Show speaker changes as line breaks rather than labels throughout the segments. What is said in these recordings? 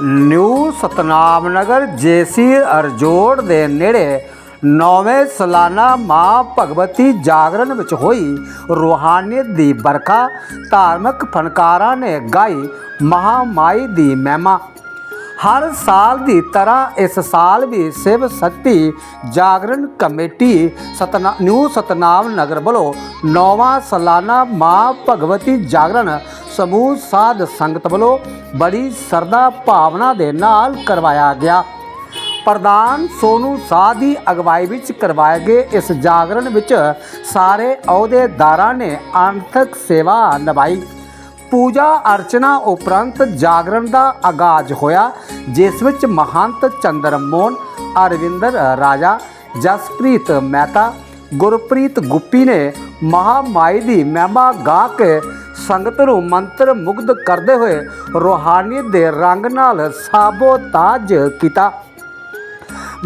New Satnam Nagar JC ਅਰਜੋੜ ਦੇ ਨੇੜੇ ਨੌਵੇਂ ਸਾਲਾਨਾ ਮਾਂ ਭਗਵਤੀ ਜਾਗਰਣ ਵਿੱਚ ਹੋਈ ਰੂਹਾਨੀਅਤ ਦੀ ਬਰਖਾ ਧਾਰਮਿਕ ਫਨਕਾਰਾਂ ਨੇ ਗਾਈ ਮਹਾਮਾਈ ਦੀ ਮਹਿਮਾ। ਹਰ ਸਾਲ ਦੀ ਤਰ੍ਹਾਂ ਇਸ ਸਾਲ ਵੀ ਸ਼ਿਵ ਸ਼ਕਤੀ ਜਾਗਰਣ ਕਮੇਟੀ ਸਤਨਾ, ਨਿਊ ਸਤਨਾਮ ਨਗਰ ਵੱਲੋਂ ਨੌਵਾਂ ਸਾਲਾਨਾ ਮਾਂ ਭਗਵਤੀ ਜਾਗਰਣ ਸਮੂਹ ਸਾਧ ਸੰਗਤ ਵੱਲੋਂ ਬੜੀ ਸਰਦਾ ਭਾਵਨਾ ਦੇ ਨਾਲ ਕਰਵਾਇਆ ਗਿਆ। ਪ੍ਰਧਾਨ ਸੋਨੂ ਸਾਹ ਦੀ ਅਗਵਾਈ ਵਿੱਚ ਕਰਵਾਏ ਗਏ ਇਸ ਜਾਗਰਣ ਵਿੱਚ ਸਾਰੇ ਅਹੁਦੇਦਾਰਾਂ ਨੇ ਆਰਥਿਕ ਸੇਵਾ ਨਿਭਾਈ। ਪੂਜਾ ਅਰਚਨਾ ਉਪਰੰਤ ਜਾਗਰਣ ਦਾ ਆਗਾਜ਼ ਹੋਇਆ, ਜਿਸ ਵਿੱਚ ਮਹੰਤ ਚੰਦਰਮੋਹਨ ਅਰਵਿੰਦਰ ਰਾਜਾ, ਜਸਪ੍ਰੀਤ ਮਹਿਤਾ, ਗੁਰਪ੍ਰੀਤ ਗੁੱਪੀ ਨੇ ਮਹਾਮਾਈ ਦੀ ਮਹਿਮਾ ਗਾ ਕੇ ਸੰਗਤ ਨੂੰ ਮੰਤਰ ਮੁਗਧ ਕਰਦੇ ਹੋਏ ਰੂਹਾਨੀਅਤ ਦੇ ਰੰਗ ਨਾਲ ਸਾਬੋਤਾਜ ਕੀਤਾ।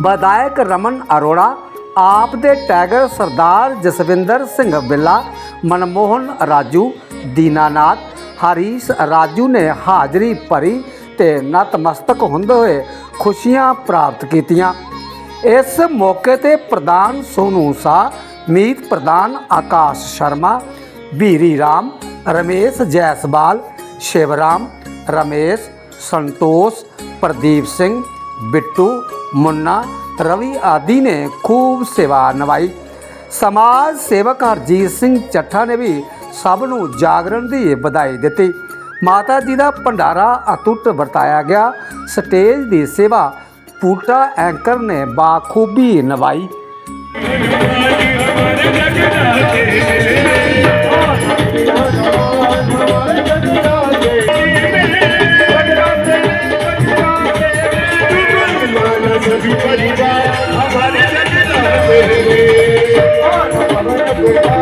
ਵਿਧਾਇਕ ਰਮਨ ਅਰੋੜਾ, ਆਪ ਦੇ ਟੈਗਰ ਸਰਦਾਰ ਜਸਵਿੰਦਰ ਸਿੰਘ ਬਿੱਲਾ, ਮਨਮੋਹਨ ਰਾਜੂ, ਦੀਨਾਨਾਥ ਹਰੀਸ਼ ਰਾਜੂ ਨੇ ਹਾਜ਼ਰੀ ਭਰੀ ਤੇ ਨਤਮਸਤਕ ਹੁੰਦੇ ਹੋਏ ਖੁਸ਼ੀਆਂ ਪ੍ਰਾਪਤ ਕੀਤੀਆਂ। ਇਸ ਮੌਕੇ ਤੇ ਪ੍ਰਧਾਨ ਸੋਨੂ ਸਾ ਮੀਤ ਪ੍ਰਧਾਨ ਆਕਾਸ਼ ਸ਼ਰਮਾ, ਬੀਰੀ ਰਾਮ, ਰਮੇਸ਼ ਜੈਸਵਾਲ, ਸ਼ਿਵਰਾਮ, ਰਮੇਸ਼, ਸੰਤੋਸ਼, ਪ੍ਰਦੀਪ ਸਿੰਘ, ਬਿੱਟੂ, ਮੁੰਨਾ, ਰਵੀ ਆਦਿ ਨੇ ਖੂਬ ਸੇਵਾ ਨਿਭਾਈ। ਸਮਾਜ ਸੇਵਕ ਹਰਜੀਤ ਸਿੰਘ ਚੱਠਾ ਨੇ ਵੀ ਸਭ ਨੂੰ ਜਾਗਰਣ ਦੀ ਵਧਾਈ ਦਿੱਤੀ ਮਾਤਾ ਜੀ ਦਾ ਭੰਡਾਰਾ ਅਟੁੱਟ ਵਰਤਾਇਆ ਗਿਆ ਸਟੇਜ ਦੀ ਸੇਵਾ ਪੂਟਾ ਐਂਕਰ ਨੇ ਬਾਖੂਬੀ ਨਿਭਾਈ
सभी परिवार हमारे जगदार मेरे और Gracias.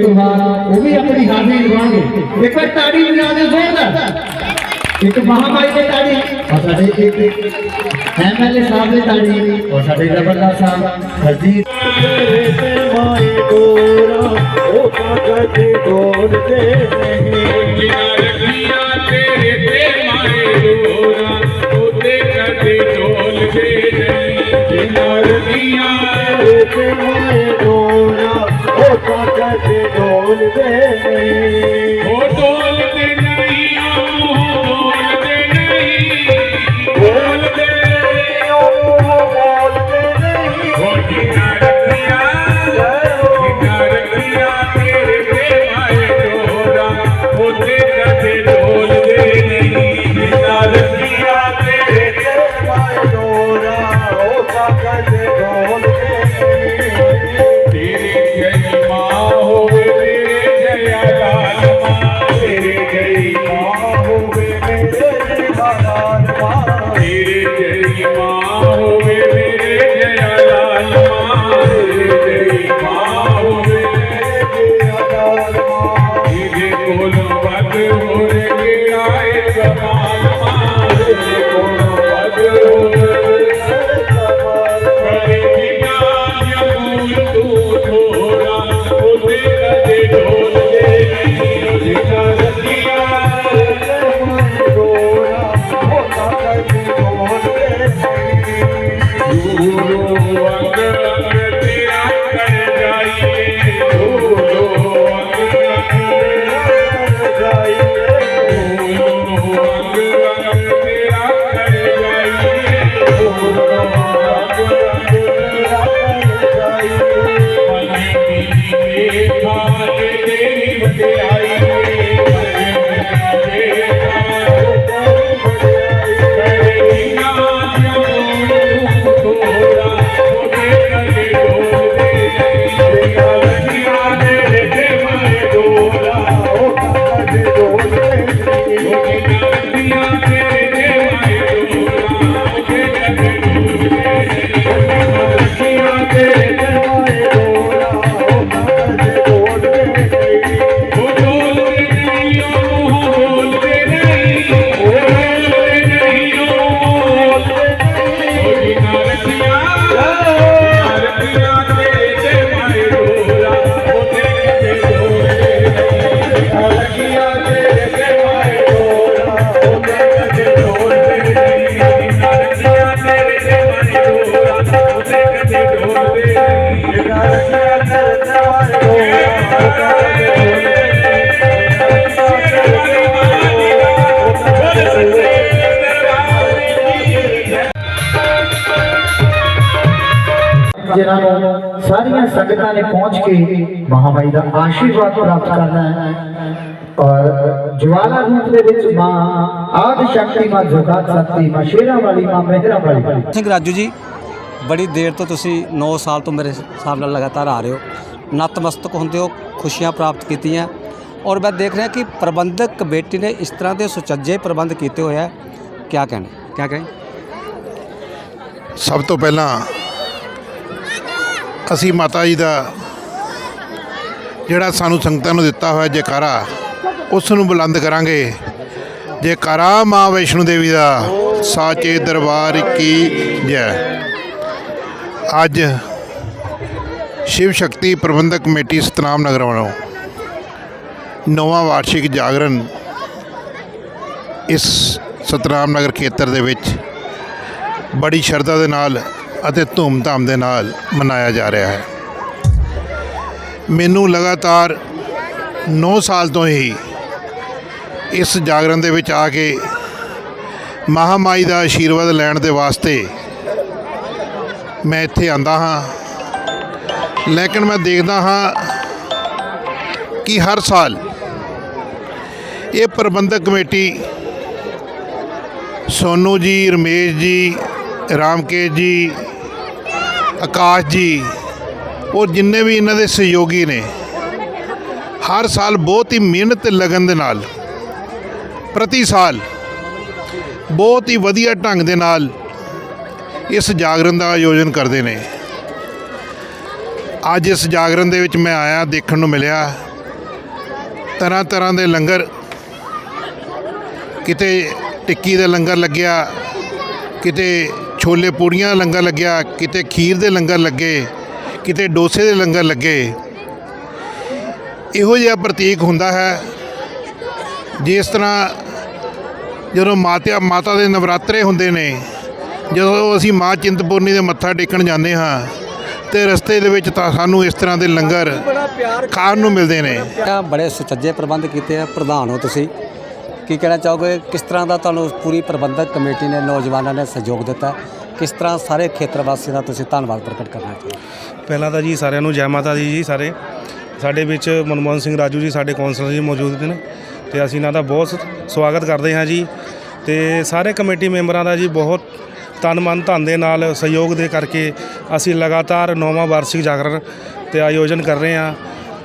त्योहार वो
भी अपनी हाजिरी लवाएँगे एक बार ताड़ी बजा दे, जोरदार। एक महामाई की ताड़ी। और साडे एक एमएलए साहब की ताड़ी। और साडे ज़बरदस्त साहब, हरजीत। माए न क ਖਾਨ ਤੇਰੀ
ਵਡਿਆਈ। ਜਿਨ੍ਹਾਂ ਨੂੰ ਸਾਰੀਆਂ ਸੰਗਤਾਂ ਨੇ ਪਹੁੰਚ ਕੇ ਮਹਾਮਾਈ ਦਾ ਆਸ਼ੀਰਵਾਦ ਪ੍ਰਾਪਤ ਕਰਨਾ ਹੈ। ਔਰ ਜਵਾਲਾ ਰੂਪ ਦੇ ਵਿੱਚ ਮਾਂ ਆਦਿ ਸ਼ਕਤੀ ਮਾਂ ਜਗਤ ਸ਼ਕਤੀ ਮਾਂ ਸ਼ੇਰਾਂ ਵਾਲੀ ਮਾਂ ਮਹਿਰਾ ਵਾਲੀ
ਸਿੰਘ ਰਾਜੂ ਜੀ ਬੜੀ ਦੇਰ ਤੋਂ ਤੁਸੀਂ 9 ਸਾਲ ਤੋਂ ਮੇਰੇ ਹਿਸਾਬ ਨਾਲ ਲਗਾਤਾਰ ਆ ਰਹੇ ਹੋ। ਨਤਮਸਤਕ ਹੁੰਦੇ ਹੋ ਖੁਸ਼ੀਆਂ ਪ੍ਰਾਪਤ ਕੀਤੀਆਂ। ਔਰ ਮੈਂ ਦੇਖ ਰਿਹਾ ਕਿ ਪ੍ਰਬੰਧਕ ਕਮੇਟੀ ਨੇ ਇਸ ਤਰ੍ਹਾਂ ਦੇ ਸੁਚੱਜੇ ਪ੍ਰਬੰਧ ਕੀਤੇ ਹੋਏ ਹੈ ਕੀ ਕਹਿਣਾ ਕੀ ਕहें
ਸਭ ਤੋਂ ਪਹਿਲਾਂ ਅਸੀਂ ਮਾਤਾ ਜੀ ਦਾ ਜਿਹੜਾ ਸਾਨੂੰ ਸੰਗਤਾਂ ਨੂੰ ਦਿੱਤਾ ਹੋਇਆ ਜੈਕਾਰਾ ਉਸ ਨੂੰ ਬੁਲੰਦ ਕਰਾਂਗੇ। ਜੈਕਾਰਾ ਮਾਂ ਵੈਸ਼ਨੋ ਦੇਵੀ ਦਾ, ਸਾਚੇ ਦਰਬਾਰ ਕੀ ਜੈ। ਅੱਜ ਸ਼ਿਵ ਸ਼ਕਤੀ ਪ੍ਰਬੰਧਕ ਕਮੇਟੀ ਸਤਨਾਮ ਨਗਰ ਵੱਲੋਂ ਨੌਵਾਂ ਵਾਰਸ਼ਿਕ ਜਾਗਰਣ ਇਸ ਸਤਨਾਮ ਨਗਰ ਖੇਤਰ ਦੇ ਵਿੱਚ ਬੜੀ ਸ਼ਰਧਾ ਦੇ ਨਾਲ ਅਤੇ ਧੂਮਧਾਮ ਦੇ ਨਾਲ ਮਨਾਇਆ ਜਾ ਰਿਹਾ ਹੈ। ਮੈਨੂੰ ਲਗਾਤਾਰ 9 ਸਾਲ ਤੋਂ ਹੀ ਇਸ ਜਾਗਰਣ ਦੇ ਵਿੱਚ ਆ ਕੇ ਮਹਾਮਾਈ ਦਾ ਆਸ਼ੀਰਵਾਦ ਲੈਣ ਦੇ ਵਾਸਤੇ ਮੈਂ ਇੱਥੇ ਆਂਦਾ ਹਾਂ। ਲੇਕਿਨ ਮੈਂ ਦੇਖਦਾ ਹਾਂ ਕਿ ਹਰ ਸਾਲ ਇਹ ਪ੍ਰਬੰਧਕ ਕਮੇਟੀ ਸੋਨੂ ਜੀ, ਰਮੇਸ਼ ਜੀ, ਰਾਮਕੇਸ਼ ਜੀ ਆਕਾਸ਼ ਜੀ ਔਰ ਜਿੰਨੇ ਵੀ ਇਹਨਾਂ ਦੇ ਸਹਿਯੋਗੀ ਨੇ, ਹਰ ਸਾਲ ਬਹੁਤ ਹੀ ਮਿਹਨਤ ਤੇ ਲਗਨ ਦੇ ਨਾਲ, ਪ੍ਰਤੀ ਸਾਲ ਬਹੁਤ ਹੀ ਵਧੀਆ ਢੰਗ ਦੇ ਨਾਲ ਇਸ ਜਾਗਰਣ ਦਾ ਆਯੋਜਨ ਕਰਦੇ ਨੇ। ਅੱਜ ਇਸ ਜਾਗਰਣ ਦੇ ਵਿੱਚ ਮੈਂ ਆਇਆ, ਦੇਖਣ ਨੂੰ ਮਿਲਿਆ। ਤਰ੍ਹਾਂ ਤਰ੍ਹਾਂ ਦੇ ਲੰਗਰ, ਕਿਤੇ ਟਿੱਕੀ ਦਾ ਲੰਗਰ ਲੱਗਿਆ, ਕਿਤੇ ਛੋਲੇ ਪੂੜੀਆਂ ਦਾ ਲੰਗਰ ਲੱਗਿਆ, ਕਿਤੇ ਖੀਰ ਦੇ ਲੰਗਰ ਲੱਗੇ, ਕਿਤੇ ਡੋਸੇ ਦੇ ਲੰਗਰ ਲੱਗੇ। ਇਹੋ ਜਿਹਾ ਪ੍ਰਤੀਕ ਹੁੰਦਾ ਹੈ, ਜਿਸ ਤਰ੍ਹਾਂ ਜਦੋਂ ਮਾਤਾ ਮਾਤਾ ਦੇ ਨਵਰਾਤਰੇ ਹੁੰਦੇ ਨੇ, ਜਦੋਂ ਅਸੀਂ ਮਾਂ ਚਿੰਤਪੁਰਨੀ ਦੇ ਮੱਥਾ ਟੇਕਣ ਜਾਂਦੇ ਹਾਂ, ਤੇ ਰਸਤੇ ਦੇ ਵਿੱਚ ਤਾਂ ਸਾਨੂੰ ਇਸ ਤਰ੍ਹਾਂ ਦੇ ਲੰਗਰ ਖਾਣ ਨੂੰ ਮਿਲਦੇ ਨੇ।
ਤਾਂ ਬੜੇ ਸੁਚੱਜੇ ਪ੍ਰਬੰਧ ਕੀਤੇ ਆ, ਪ੍ਰਧਾਨ ਹੋ ਤੁਸੀਂ। ਕੀ ਕਹਿਣਾ ਚਾਹੋਗੇ? ਕਿਸ ਤਰ੍ਹਾਂ ਦਾ ਤੁਹਾਨੂੰ ਪੂਰੀ ਪ੍ਰਬੰਧਕ ਕਮੇਟੀ ਨੇ, ਨੌਜਵਾਨਾਂ ਨੇ ਸਹਿਯੋਗ ਦਿੱਤਾ? ਕਿਸ ਤਰ੍ਹਾਂ ਸਾਰੇ ਖੇਤਰ ਵਾਸੀਆਂ ਦਾ ਤੁਸੀਂ ਧੰਨਵਾਦ ਪ੍ਰਗਟ ਕਰਨਾ ਚਾਹੋਗੇ?
ਪਹਿਲਾਂ ਤਾਂ ਜੀ ਸਾਰਿਆਂ ਨੂੰ ਜੈ ਮਾਤਾ ਦੀ ਜੀ ਸਾਰੇ। ਸਾਡੇ ਵਿੱਚ ਮਨਮੋਹਨ ਸਿੰਘ ਰਾਜੂ ਜੀ ਸਾਡੇ ਕੌਂਸਲਰ ਜੀ ਮੌਜੂਦ ਨੇ ਤੇ ਅਸੀਂ ਇਹਨਾਂ ਦਾ ਬਹੁਤ ਸਵਾਗਤ ਕਰਦੇ ਹਾਂ ਜੀ। ਤੇ ਸਾਰੇ ਕਮੇਟੀ ਮੈਂਬਰਾਂ ਦਾ ਜੀ ਬਹੁਤ ਤਨ ਮਨ ਧਨ ਦੇ ਨਾਲ ਸਹਿਯੋਗ ਦੇ ਕਰਕੇ ਅਸੀਂ ਲਗਾਤਾਰ ਨੌਵਾਂ ਵਾਰਸ਼ਿਕ ਜਾਗਰਣ ਤੇ ਆਯੋਜਨ ਕਰ ਰਹੇ ਹਾਂ।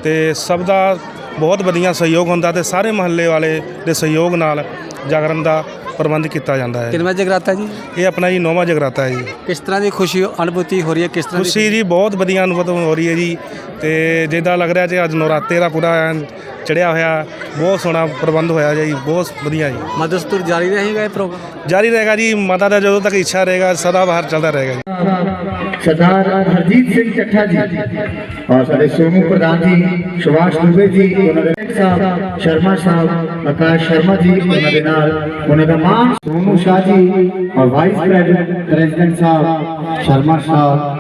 ਤੇ ਸਭ ਦਾ ਬਹੁਤ ਵਧੀਆ ਸਹਿਯੋਗ ਹੁੰਦਾ ਤੇ ਸਾਰੇ ਮਹੱਲੇ ਵਾਲੇ ਦੇ ਸਹਿਯੋਗ ਨਾਲ ਜਾਗਰਨ ਦਾ ਪ੍ਰਬੰਧ ਕੀਤਾ ਜਾਂਦਾ ਹੈ।
ਕਿੰਨਵਾਂ ਜਗਰਾਤਾ ਜੀ?
ਇਹ ਆਪਣਾ ਜੀ ਨੌਵਾਂ ਜਗਰਾਤਾ ਹੈ ਜੀ।
ਕਿਸ ਤਰ੍ਹਾਂ ਦੀ ਖੁਸ਼ੀ ਅਨੁਭੂਤੀ ਹੋ ਰਹੀ ਹੈ ਕਿਸ ਤਰ੍ਹਾਂ ਦੀ
ਖੁਸ਼ੀ ਜੀ ਬਹੁਤ ਵਧੀਆ ਅਨੁਭਵ ਹੋ ਰਹੀ ਹੈ ਜੀ। ਤੇ ਜਿੱਦਾਂ ਲੱਗ ਰਿਹਾ ਜੀ ਅੱਜ ਨਵਰਾਤੇ ਦਾ ਪੂਰਾ ਚੜਿਆ ਹੋਇਆ ਬਹੁਤ ਸੋਹਣਾ ਪ੍ਰਬੰਧ ਹੋਇਆ ਜੀ ਬਹੁਤ ਵਧੀਆ ਜੀ।
ਮਦਸਤੂਰ ਜਾਰੀ ਰਹੇਗਾ ਇਹ ਪ੍ਰੋਗਰਾਮ?
ਜਾਰੀ ਰਹੇਗਾ ਜੀ ਮਾਤਾ ਦਾ ਜਦੋਂ ਤੱਕ ਇੱਛਾ ਰਹੇਗਾ ਸਦਾ ਬਾਹਰ ਚੱਲਦਾ ਰਹੇਗਾ ਜੀ।
ਸਰਦਾਰ ਹਰਜੀਤ ਸਿੰਘ ਚੱਠਾ ਜੀ। ਔਰ ਸਾਡੇ ਸੋਨੂ ਪ੍ਰਧਾਨ ਜੀ ਸੁਭਾਸ਼ ਦੁਬੇ ਜੀ ਉਹਨਾਂ ਦੇ ਸਾਹਿਬ ਸ਼ਰਮਾ ਸਾਹਿਬ ਆਕਾਸ਼ ਸ਼ਰਮਾ ਜੀ ਉਹਨਾਂ ਦੇ ਨਾਲ, ਉਹਨਾਂ ਦਾ ਮਾਂ ਸੋਨੂ ਸ਼ਾਹ ਜੀ ਔਰ ਵਾਈਸ ਪ੍ਰੈਜ਼ੀਡੈਂਟ ਪ੍ਰੈਜ਼ੀਡੈਂਟ ਸਾਹਿਬ ਸ਼ਰਮਾ ਸਾਹਿਬ